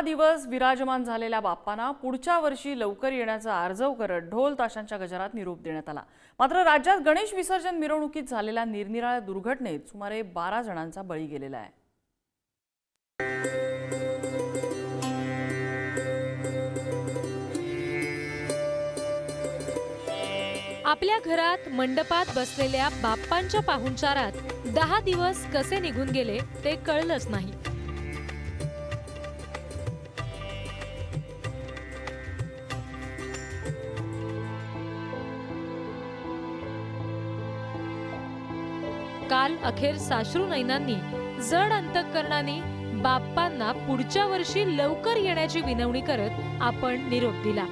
दहा दिवस विराजमान झालेल्या बाप्पांना पुढच्या वर्षी लवकर येण्याचा आर्जव करत ढोल ताशांच्या गजरात निरोप देण्यात आला. मात्र राज्यात गणेश विसर्जन मिरवणुकीत झालेल्या निरनिराळ्या दुर्घटनेत सुमारे बारा जणांचा बळी गेलेला आहे. आपल्या घरात मंडपात बसलेल्या बाप्पांच्या पाहुणचारात दहा दिवस कसे निघून गेले ते कळलंच नाही. काल अखेर साश्रू नैनांनी जड अंतकरणाने बाप्पांना पुढच्या वर्षी लवकर येण्याची विनवणी करत आपण निरोप दिला.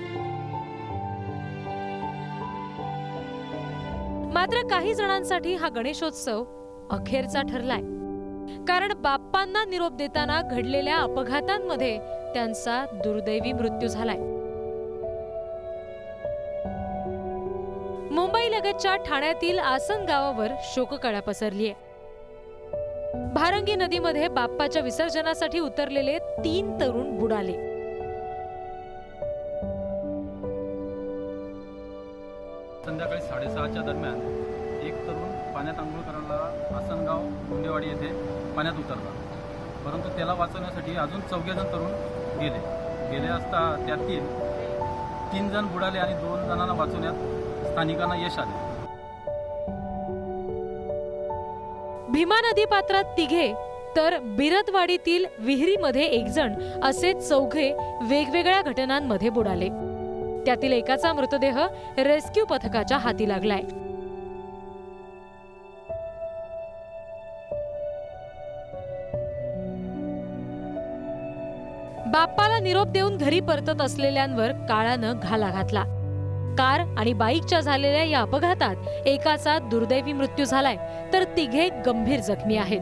मात्र काही जणांसाठी हा गणेशोत्सव अखेरचा ठरलाय. कारण बाप्पांना निरोप देताना घडलेल्या अपघातांमध्ये त्यांचा दुर्दैवी मृत्यू झालाय. मुंबई लगतच्या ठाण्यातील आसन गावावर शोककळा आहे भारंगी नदीमध्ये बाप्पाच्या विसर्जनासाठी उतरलेले तीन तरुण बुडाले. संध्याकाळी साडेसहाच्या दरम्यान एक तरुण पाण्यात आंघोळ करायला आसनगाव गुंडेवाडी येथे पाण्यात उतरला. परंतु त्याला वाचवण्यासाठी अजून चौघेजण तरुण गेले. गेले असता त्यातील तीन जण बुडाले आणि दोन जणांना वाचवण्यात स्थानिकांना यश आले भीमा नदी पात्रात तिघे तर बिरतवाडीतील विहिरीमध्ये एकजण असे चौघे वेगवेगळ्या घटनांमध्ये बुडाले. त्यातील एकाचा मृतदेह रेस्क्यू पथकाच्या हाती लागलाय. बाप्पाला निरोप देऊन घरी परतत असलेल्यांवर काळानं घाला घातला. कार आणि बाईकच्या झालेल्या या अपघातात एकाचा दुर्दैवी मृत्यू झालाय तर तिघे गंभीर जखमी आहेत.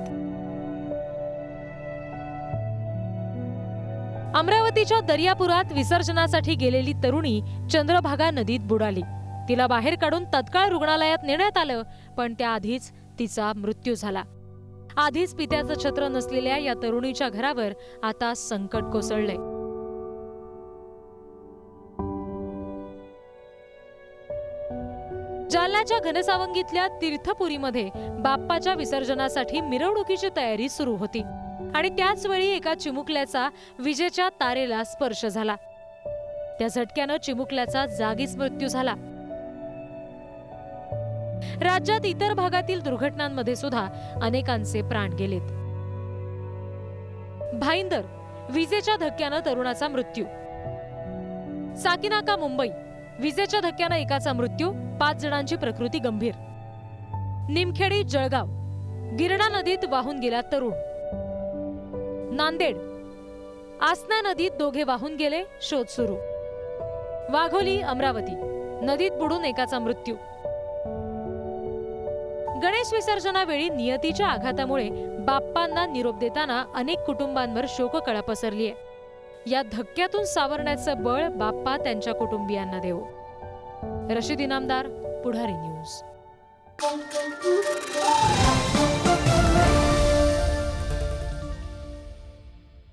अमरावतीच्या दर्यापुरात विसर्जनासाठी गेलेली तरुणी चंद्रभागा नदीत बुडाली. तिला बाहेर काढून तत्काळ रुग्णालयात नेण्यात आलं पण त्याआधीच तिचा मृत्यू झाला. आधीच पित्याचं छत्र नसलेल्या या तरुणीच्या घरावर आता संकट कोसळलंय. जालन्याच्या घनसावंगीतल्या तीर्थपुरीमध्ये बाप्पाच्या विसर्जनासाठी मिरवणुकीची तयारी सुरू होती. आणि त्याच वेळी एका चिमुकल्याचा विजेच्या तारेला स्पर्श झाला. त्या झटक्यानं चिमुकल्याचा जागीच मृत्यू झाला. राज्यात इतर भागातील दुर्घटनांमध्ये सुद्धा अनेकांचे प्राण गेलेत. भाईंदर विजेच्या धक्क्यानं तरुणाचा मृत्यू. साकिनाका मुंबई. विजेच्या धक्क्यानं एकाचा मृत्यू पाच जणांची प्रकृती गंभीर. निमखेडी जळगाव. गिरणा नदीत वाहून गेला तरुण. नांदेड. आसना नदीत दोघे वाहून गेले शोध सुरू. वाघोली अमरावती. नदीत बुडून एकाचा मृत्यू. गणेश विसर्जनावेळी नियतीच्या आघातामुळे बाप्पांना निरोप देताना अनेक कुटुंबांवर शोककळा पसरली आहे या धक्क्यातून सावरण्याचं बळ बाप्पा त्यांच्या कुटुंबियांना देऊ. रशीद इनामदार पुढारी न्यूज.